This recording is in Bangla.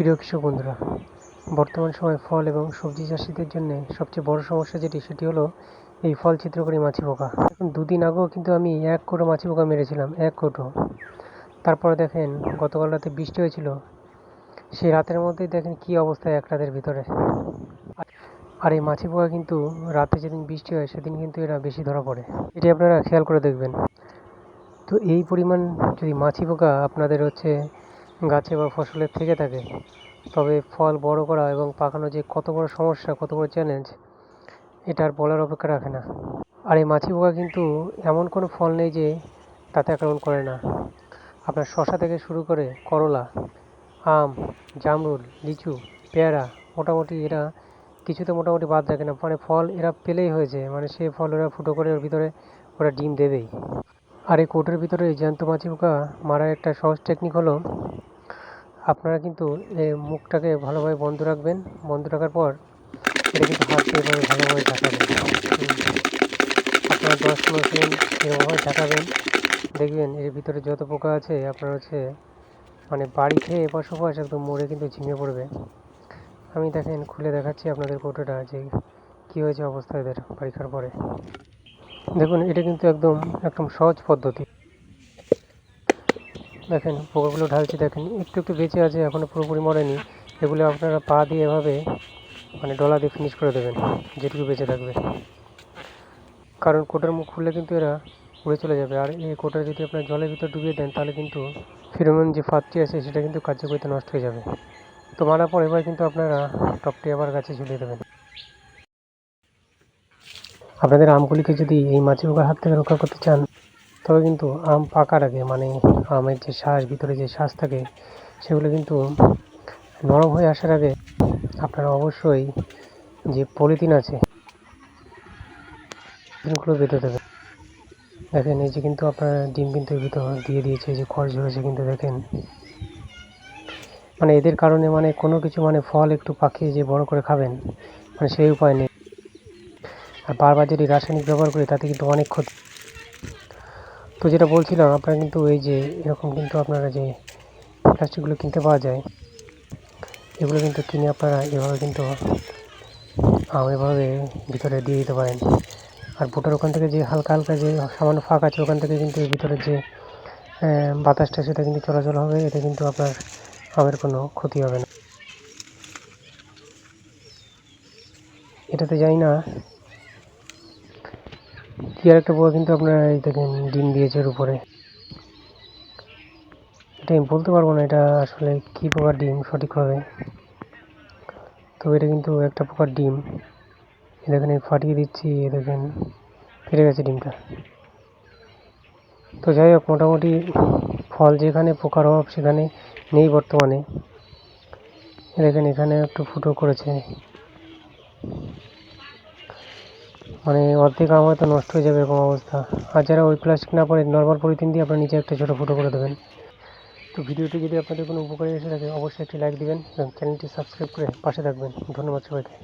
প্রিয় কৃষক বন্ধুরা, বর্তমান সময়ে ফল এবং সবজি চাষিদের জন্য সবচেয়ে বড় সমস্যা যেটি, সেটি হলো এই ফল চিত্রকরী মাছি পোকা। দুদিন আগেও কিন্তু আমি এক কোটো মাছি পোকা মেরেছিলাম, এক কোটো তারপরে দেখেন, গতকাল রাতে বৃষ্টি হয়েছিল, সেই রাতের মধ্যেই দেখেন কি অবস্থা এক রাতের ভিতরে। আর এই মাছি পোকা কিন্তু রাতে যেদিন বৃষ্টি হয়, সেদিন কিন্তু এরা বেশি ধরা পড়ে। এটি আপনারা খেয়াল করে দেখবেন। তো এই পরিমাণ যদি মাছি পোকা আপনাদের হচ্ছে গাছে বা ফসলের থেকে থাকে। তবে ফল বড় করা এবং পাকানো যে কত বড় সমস্যা, কত বড় চ্যালেঞ্জ এটা আর বলার অপেক্ষা রাখে না। আর এই মাছি পোকা কিন্তু এমন কোনো ফল নেই যে তাতে আক্রমণ করে না। আপনার শশা থেকে শুরু করে করলা, আম, জামরুল, লিচু, পেয়ারা মোটামুটি এরা কিছুতে মোটামুটি বাদ রাখে না। মানে ফল এরা পেলেই হয়েছে মানে সে ফল ওরা ফুটো করে ওর ভিতরে ওরা ডিম দেবেই। আর এই কোর্টের ভিতরে এই জ্যান্ত মাছি পোকা মারার একটা সহজ টেকনিক হলো, আপনারা কিন্তু এই মুখটাকে ভালোভাবে বন্ধ রাখবেন। বন্ধ রাখার পর এটা কিন্তু হাত দিয়ে ভালোভাবে ঝাঁকাবেন। আপনারা দশ পনেরো সেকেন্ড এরকমভাবে ঝাঁকাবেন। দেখবেন এর ভিতরে যত পোকা আছে, আপনার হচ্ছে মানে বাড়ি খেয়ে এপাশ ওপাশ একদম মরে কিন্তু ঝিমিয়ে পড়বে। আমি দেখেন খুলে দেখাচ্ছি আপনাদের কোটোটা যে কী হয়েছে অবস্থা এদের খাওয়ার পরে। দেখুন, এটা কিন্তু একদম একদম সহজ পদ্ধতি। দেখেন, পোকাগুলো ঢালছি, দেখেন, একটু একটু বেঁচে আছে এখনও পুরোপুরি মরেনি। এগুলো আপনারা পা দিয়ে এভাবে মানে ডলা দিয়ে ফিনিশ করে দেবেন, যেটুকু বেঁচে থাকবে। কারণ কোটার মুখ খুললে কিন্তু এরা উড়ে চলে যাবে। আর এই কোটা যদি আপনার জলের ভিতর ডুবিয়ে দেন, তাহলে কিন্তু ফিরোমন যে ফাঁদটি আছে, সেটা কিন্তু কার্যকরিতা নষ্ট হয়ে যাবে। তো মারার পর এবার কিন্তু আপনারা টপটি আবার গাছে ঝুলিয়ে দেবেন। আপনাদের আমগুলিকে যদি এই মাছি পোকার হাত থেকে রক্ষা করতে চান, তবে কিন্তু আম পাকার আগে মানে আমের যে শ্বাস, ভিতরে যে শ্বাস থাকে, সেগুলো কিন্তু নরম হয়ে আসার আগে আপনারা অবশ্যই যে পলিথিন আছে, পলিথিনগুলো বেঁধে দেবেন। দেখেন, এই যে কিন্তু আপনার ডিম কিন্তু ভিতর দিয়ে দিয়েছে যে খড় ঝরেছে কিন্তু দেখেন। মানে এদের কারণে মানে কোনো কিছু মানে ফল একটু পাখিয়ে যে বড় করে খাবেন মানে সেই উপায় নেই। আর বারবার যদি রাসায়নিক ব্যবহার করি, তাতে কিন্তু অনেক ক্ষতি। তো যেটা বলছিলাম, আপনারা কিন্তু এই যে, এরকম কিন্তু আপনারা যে প্লাস্টিকগুলো কিনতে পাওয়া যায়, এগুলো কিন্তু কিনে আপনারা এভাবে কিন্তু এভাবে ভিতরে দিয়ে দিতে পারেন। আর বোটার ওখান থেকে যে হালকা হালকা যে সামান্য ফাঁক আছে, ওখান থেকে কিন্তু ভিতরে যে বাতাসটা, সেটা কিন্তু চলাচল হবে, এটা কিন্তু আপনার, আমের কোনো ক্ষতি হবে না। এটাতে যাই না কি আর একটা পোকা কিন্তু আপনার এই দেখেন ডিম দিয়েছে এর উপরে। এটা আমি বলতে পারব না এটা আসলে কি পোকার ডিম, সঠিকভাবে। তো এটা কিন্তু একটা পোকার ডিম। দেখেন এই ফাটিয়ে দিচ্ছি দেখেন, ফেটে গেছে ডিমটা। তো যাই হোক, মোটামুটি ফল যেখানে পোকার অভাব সেখানে নেই বর্তমানে। দেখেন, এখানে একটু ফুটো করেছে। মানে অর্ধেক আমার তো নষ্ট হয়ে যাবে এরকম অবস্থা। আর যারা ওই প্লাস্টিক না পরে নর্মাল পলিথিন দিয়ে আপনার নিজে একটা ছোটো ফুটো করে দেবেন। তো ভিডিওটি যদি আপনাদের কোনো উপকারী এসে থাকে, অবশ্যই একটি লাইক দিবেন এবং চ্যানেলটি সাবস্ক্রাইব করে পাশে থাকবেন। ধন্যবাদ সবাইকে।